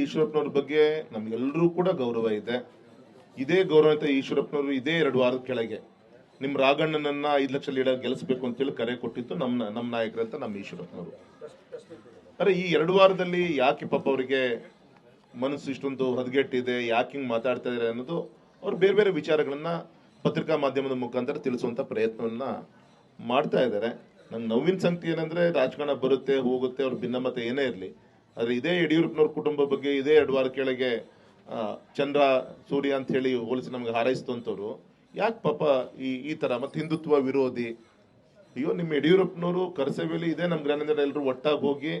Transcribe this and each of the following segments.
ಈಶ್ವರಪ್ಪನವ್ರ ಬಗ್ಗೆ ನಮ್ಗೆಲ್ಲರೂ ಕೂಡ ಗೌರವ ಇದೆ. ಇದೇ ಗೌರವಂತ ಈಶ್ವರಪ್ಪನವರು ಇದೇ ಎರಡು ವಾರದ ಕೆಳಗೆ ನಿಮ್ಮ ರಾಘಣ್ಣನನ್ನ ಐದು ಲಕ್ಷ ಲೀಡರ್ ಗೆಲ್ಲಿಸ್ಬೇಕು ಅಂತೇಳಿ ಕರೆ ಕೊಟ್ಟಿತ್ತು ನಮ್ಮ ನಮ್ಮ ನಾಯಕರಂತ ನಮ್ಮ ಈಶ್ವರಪ್ಪನವರು. ಅರೆ ಈ ಎರಡು ವಾರದಲ್ಲಿ ಯಾಕೆ ಪಾಪ ಅವರಿಗೆ ಮನಸ್ಸು ಇಷ್ಟೊಂದು ಹದಗೆಟ್ಟಿದೆ, ಯಾಕೆ ಹಿಂಗೆ ಮಾತಾಡ್ತಾ ಇದ್ದಾರೆ ಅನ್ನೋದು ಅವ್ರು ಬೇರೆ ಬೇರೆ ವಿಚಾರಗಳನ್ನು ಪತ್ರಿಕಾ ಮಾಧ್ಯಮದ ಮುಖಾಂತರ ತಿಳಿಸುವಂತ ಪ್ರಯತ್ನವನ್ನ ಮಾಡ್ತಾ ಇದ್ದಾರೆ ನನ್ನ ನೋವಿನ ಸಂಗತಿ ಏನಂದ್ರೆ ರಾಜಕಾರಣ ಬರುತ್ತೆ, ಹೋಗುತ್ತೆ, ಅವ್ರ ಭಿನ್ನಮತ ಏನೇ ಇರಲಿ. ಆದ್ರೆ ಇದೇ ಯಡಿಯೂರಪ್ಪನವ್ರ ಕುಟುಂಬ ಬಗ್ಗೆ, ಇದೇ ಎರಡು ವಾರ ಕೆಳಗೆ ಚಂದ್ರ ಸೂರ್ಯ ಅಂತ ಹೇಳಿ ಹೋಲಿಸಿ ನಮ್ಗೆ ಹಾರೈಸಿದಂಥವ್ರು ಯಾಕೆ ಪಾಪ ಈ ಈ ಥರ ಮತ್ತು ಹಿಂದುತ್ವ ವಿರೋಧಿ? ಅಯ್ಯೋ, ನಿಮ್ಮ ಯಡಿಯೂರಪ್ಪನವರು ಕರ್ಸೇವೆಯಲ್ಲಿ ಇದೇ ನಮ್ಮ ಜ್ಞಾನೇಂದ್ರ ಎಲ್ಲರೂ ಒಟ್ಟಾಗಿ ಹೋಗಿ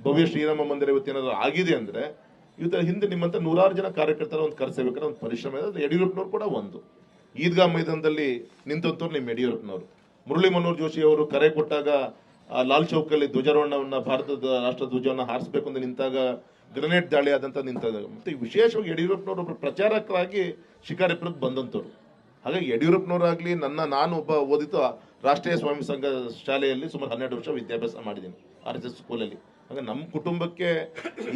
ಭವ್ಯ ಶ್ರೀರಾಮ ಮಂದಿರ ಇವತ್ತೇನಾದ್ರು ಆಗಿದೆ ಅಂದರೆ ಇವತ್ತ ಹಿಂದೆ ನಿಮ್ಮಂತ ನೂರಾರು ಜನ ಕಾರ್ಯಕರ್ತರ ಒಂದು ಕರ್ಸೇವೆಕರ ಒಂದು ಪರಿಶ್ರಮ ಇದೆ. ಅದು ಯಡಿಯೂರಪ್ಪನವ್ರು ಕೂಡ ಒಂದು. ಈದ್ಗಾ ಮೈದಾನದಲ್ಲಿ ನಿಂತಂಥವ್ರು ನಿಮ್ಮ ಯಡಿಯೂರಪ್ಪನವರು. ಮುರಳಿ ಮನೋಹರ್ ಜೋಶಿ ಅವರು ಕರೆ ಕೊಟ್ಟಾಗ ಲಾಲ್ ಚೌಕಲ್ಲಿ ಧ್ವಜಾರೋಹಣವನ್ನ ಭಾರತದ ರಾಷ್ಟ್ರ ಧ್ವಜವನ್ನ ಹಾರಿಸಬೇಕು ಅಂತ ನಿಂತಾಗ ಗ್ರೆನೇಡ್ ದಾಳಿ ಆದಂತ ನಿಂತಾಗ. ಮತ್ತೆ ವಿಶೇಷವಾಗಿ ಯಡಿಯೂರಪ್ಪನವರು ಒಬ್ಬರು ಪ್ರಚಾರಕರಾಗಿ ಶಿಕಾರಿಪುರಕ್ಕೆ ಬಂದಂತವ್ರು. ಹಾಗಾಗಿ ಯಡಿಯೂರಪ್ಪನವರಾಗ್ಲಿ ನನ್ನ, ನಾನು ಒಬ್ಬ ಓದಿತು ರಾಷ್ಟ್ರೀಯ ಸ್ವಾಮಿ ಸಂಘ ಶಾಲೆಯಲ್ಲಿ ಸುಮಾರು ಹನ್ನೆರಡು ವರ್ಷ ವಿದ್ಯಾಭ್ಯಾಸ ಮಾಡಿದ್ದೀನಿ, ಆರ್ ಎಸ್ ಎಸ್ ಸ್ಕೂಲಲ್ಲಿ. ಹಾಗೆ ನಮ್ಮ ಕುಟುಂಬಕ್ಕೆ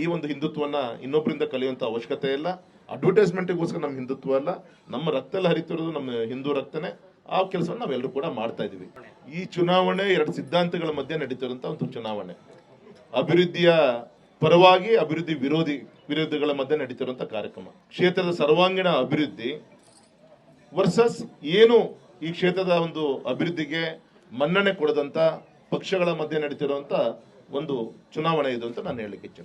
ಈ ಒಂದು ಹಿಂದುತ್ವನ ಇನ್ನೊಬ್ಬರಿಂದ ಕಲಿಯುವಂಥ ಅವಶ್ಯಕತೆ ಇಲ್ಲ. ಅಡ್ವರ್ಟೈಸ್ಮೆಂಟಿಗೋಸ್ಕರ ನಮ್ಮ ಹಿಂದುತ್ವ ಅಲ್ಲ. ನಮ್ಮ ರಕ್ತದಲ್ಲಿ ಹರಿತಿರೋದು ನಮ್ಮ ಹಿಂದೂ ರಕ್ತನೇ. ಆ ಕೆಲಸವನ್ನು ನಾವೆಲ್ಲರೂ ಕೂಡ ಮಾಡ್ತಾ ಇದ್ದೀವಿ. ಈ ಚುನಾವಣೆ ಎರಡು ಸಿದ್ಧಾಂತಗಳ ಮಧ್ಯೆ ನಡೀತಿರುವಂಥ ಒಂದು ಚುನಾವಣೆ. ಅಭಿವೃದ್ಧಿಯ ಪರವಾಗಿ ಅಭಿವೃದ್ಧಿ ವಿರೋಧಿ ವಿರೋಧಿಗಳ ಮಧ್ಯೆ ನಡೀತಿರುವಂಥ ಕಾರ್ಯಕ್ರಮ. ಕ್ಷೇತ್ರದ ಸರ್ವಾಂಗೀಣ ಅಭಿವೃದ್ಧಿ ವರ್ಸಸ್ ಏನು ಈ ಕ್ಷೇತ್ರದ ಒಂದು ಅಭಿವೃದ್ಧಿಗೆ ಮನ್ನಣೆ ಕೊಡದಂಥ ಪಕ್ಷಗಳ ಮಧ್ಯೆ ನಡೀತಿರುವಂಥ ಒಂದು ಚುನಾವಣೆ ಇದು ಅಂತ ನಾನು ಹೇಳಲಿಕ್ಕೆ ಇಚ್ಛೆ